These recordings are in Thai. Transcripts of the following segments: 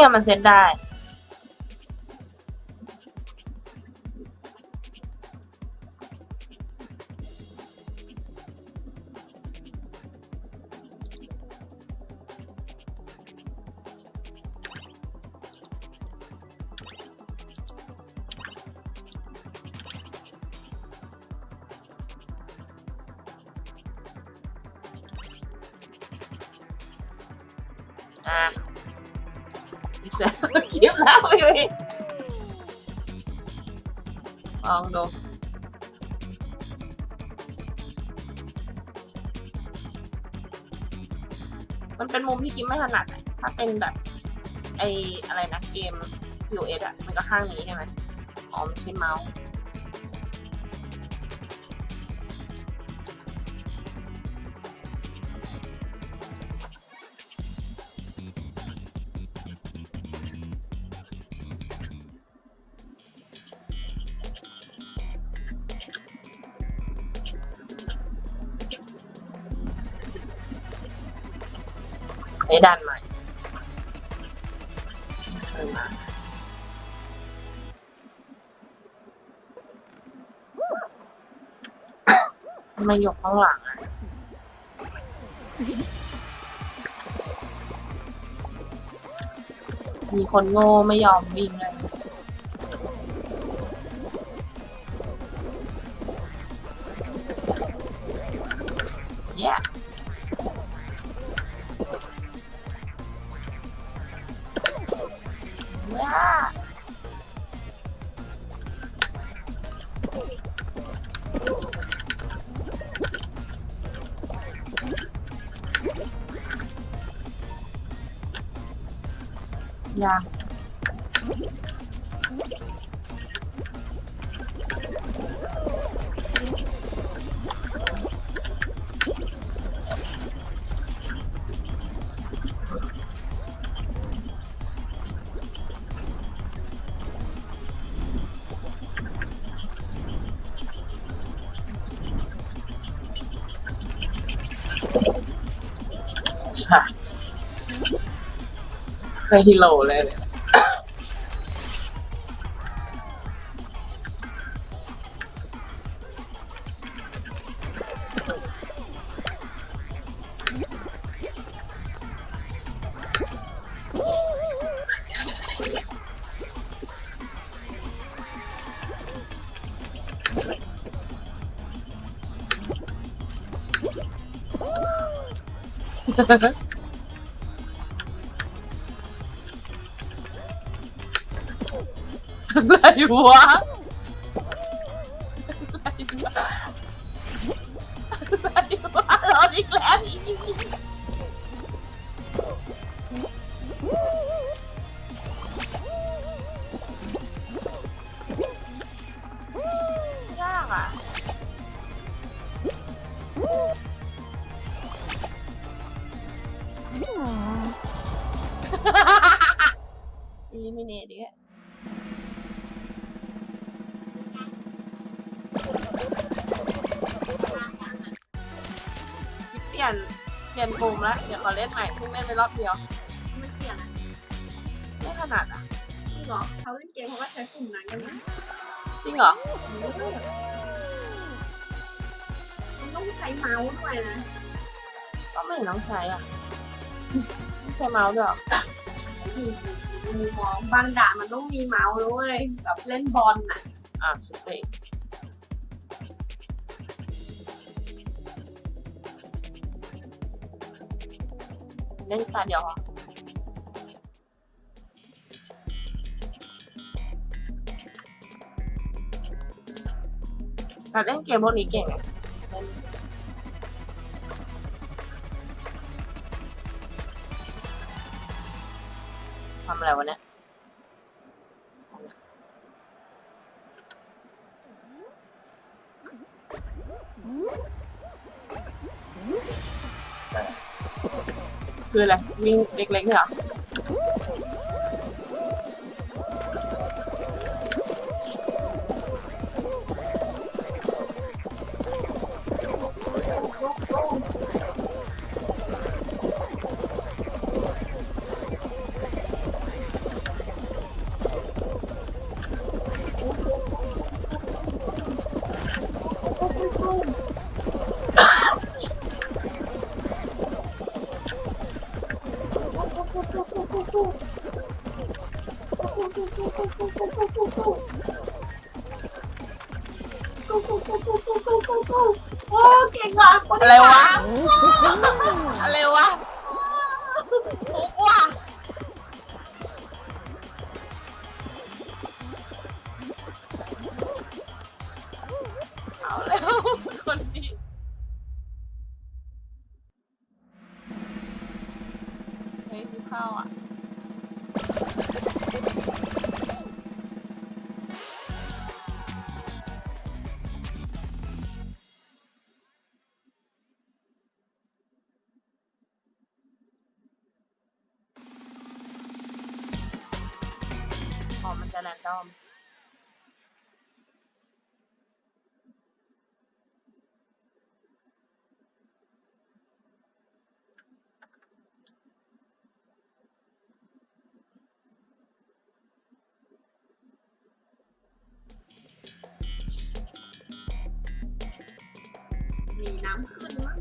นี่ไงมันเซ็ตได้ อะ เสร็จแล้วคลิปแล้วอยู่อีลองดูมันเป็นมุมที่กิมไม่ถนัดอะถ้าเป็นแบบไออะไรนะเกม US อะมันก็ข้างนี้ใช่ไหมอ๋อไม่ใช่เมาส์ ใช้ด้านใหม่เพิ่มาทำไมยกข้างหลังอะมีคนโง่ไม่ยอมวิ่งเลย ย่าย่ ไม่ฮิโลเลยเนี่ย อะไรวะอะไรวะอะไรวะรออีกแล้วอีกยากอะอีลิมิเนตดิเยนปุ่มแล้ว เดี๋ยวขอเล่นใหม่เพิ่งเล่นไปรอบเดียวไม่เปลี่ยนอะไม่ขนาดอะ จริงเหรอเขาเล่นเกมเขาก็ใช้ปุ่มนั้นกันนะจริงเหรอ มันต้องใช้เมาส์ด้วยนะก็ไม่เห็นต้องใช้อะ ไม่ใช้เมาส์ด้วยเหรอมีมุมมองบางด่านมันต้องมีเมาส์ด้วยแบบเล่นบอลน่ะ อะสุดเอง เล่นตาเดียวเรอแต่เล่นเกมพวกนี้เก่งไงทำอะไรวะเนี่ย คืออะไรวิ่งเล็กๆเนี่ยเหรอ โอ้เก่งว่ะคนอะไรวะสามอะไรวะ มีน้ำขึ้นมั้ง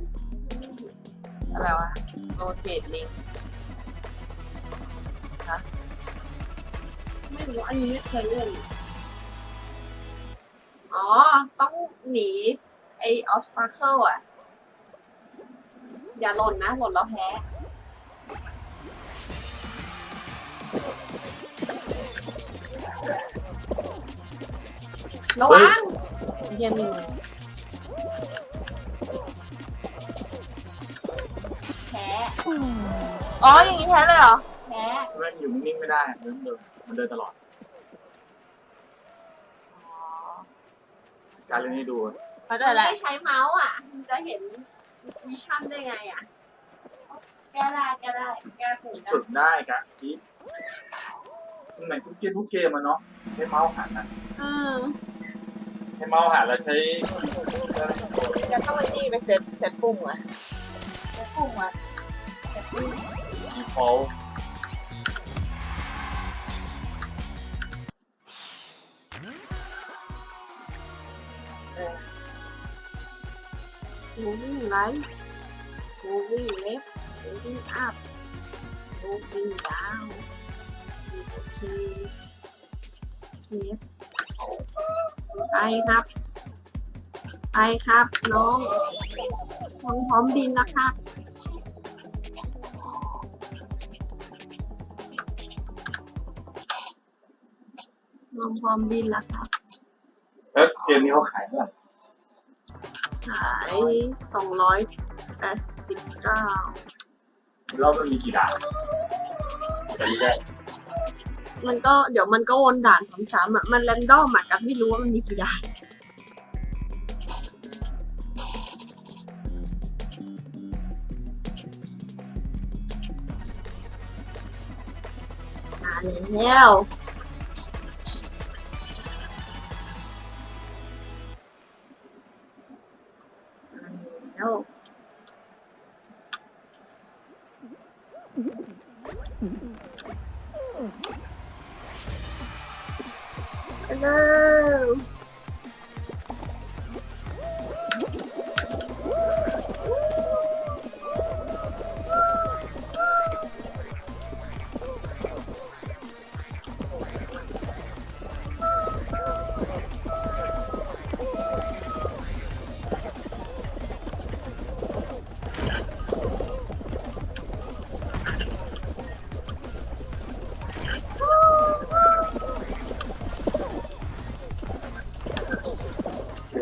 อะไรวะโรเทตลิงไม่รู้อันนี้ไม่เคยเล่นอ๋อ ต้องหนี ไอออฟสตาเคิลอะ อย่าหล่นนะ หล่นแล้วแพ้ระวังไม่ใช่มีมือ แพ้อ๋ออย่างนี้แท้เลยเหรอ แพ้มันอยู่นิ่งๆไม่ได้มันเดินมันเดินตลอดอ๋อการเล่นให้ดูเข้าใจมันแล้วไม่ใช้เมาส์อะมันจะเห็นวิชั่นได้ไงอะแก้ได้แก้ได้แก้ถูกได้ฝึกได้กะที่ไหนทุกเกมทุกเกมอะเนาะใช้เมาส์หันนะอืมใช้เมาส์หันแล้วใช้จะต้องไปนี่ไปเซตเซตปุ่มอะ เซตปุ่มอะเซตปุ่มดีฟอลเออ moving right moving left moving up moving down okay left ไปครับ ไปครับ น้องพร้อมบินแล้วครับ น้องพร้อมบินแล้วครับแล้วเกมนี้เขาขายเท่าไหร่ขายสองร้อยแปดสิบเก้าแล้วมันมีกี่ด่านแต่ดีได้มันก็เดี๋ยวมันก็วนด่านซ้ำๆอะมันแรนดอมอะกับไม่รู้ว่ามันมีกี่ด่านมาแล้ว แล้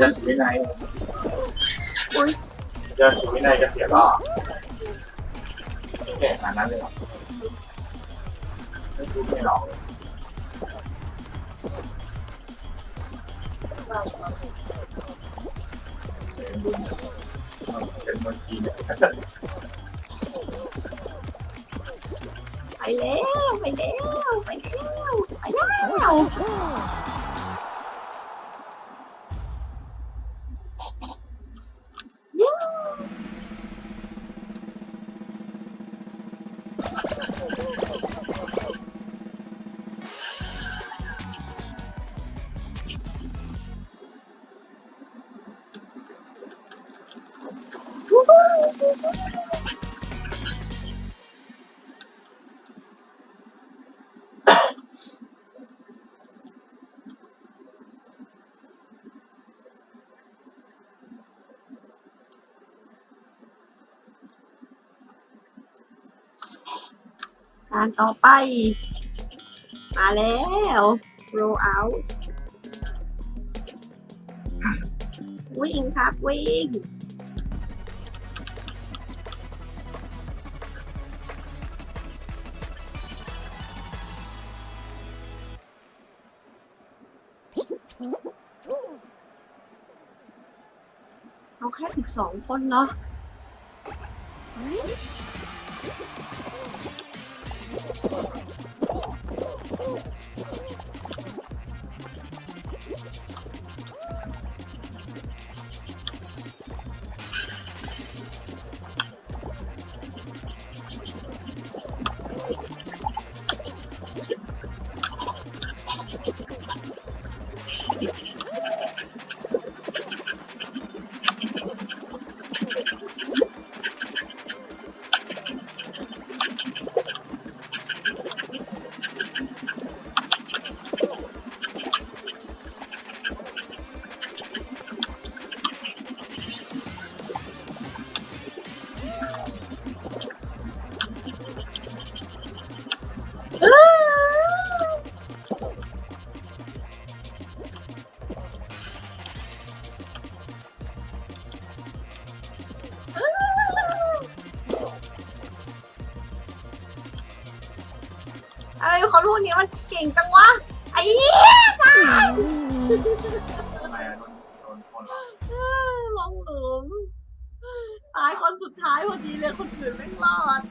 ยาสุวินัยอุ้ยยาสุวินัยจะเสียรอบแก่ขนาดนั้นเลยเหรอไม่พูดไม่หรอกเป็นเมืองจีนไปแล้วไปแล้วไปแล้วไปแล้ว การต่อไป มาแล้ว roll out วิ่งครับ วิ่ง แค่สิบสองคนเนาะายพอดีเลยคนอื่นไม่รอด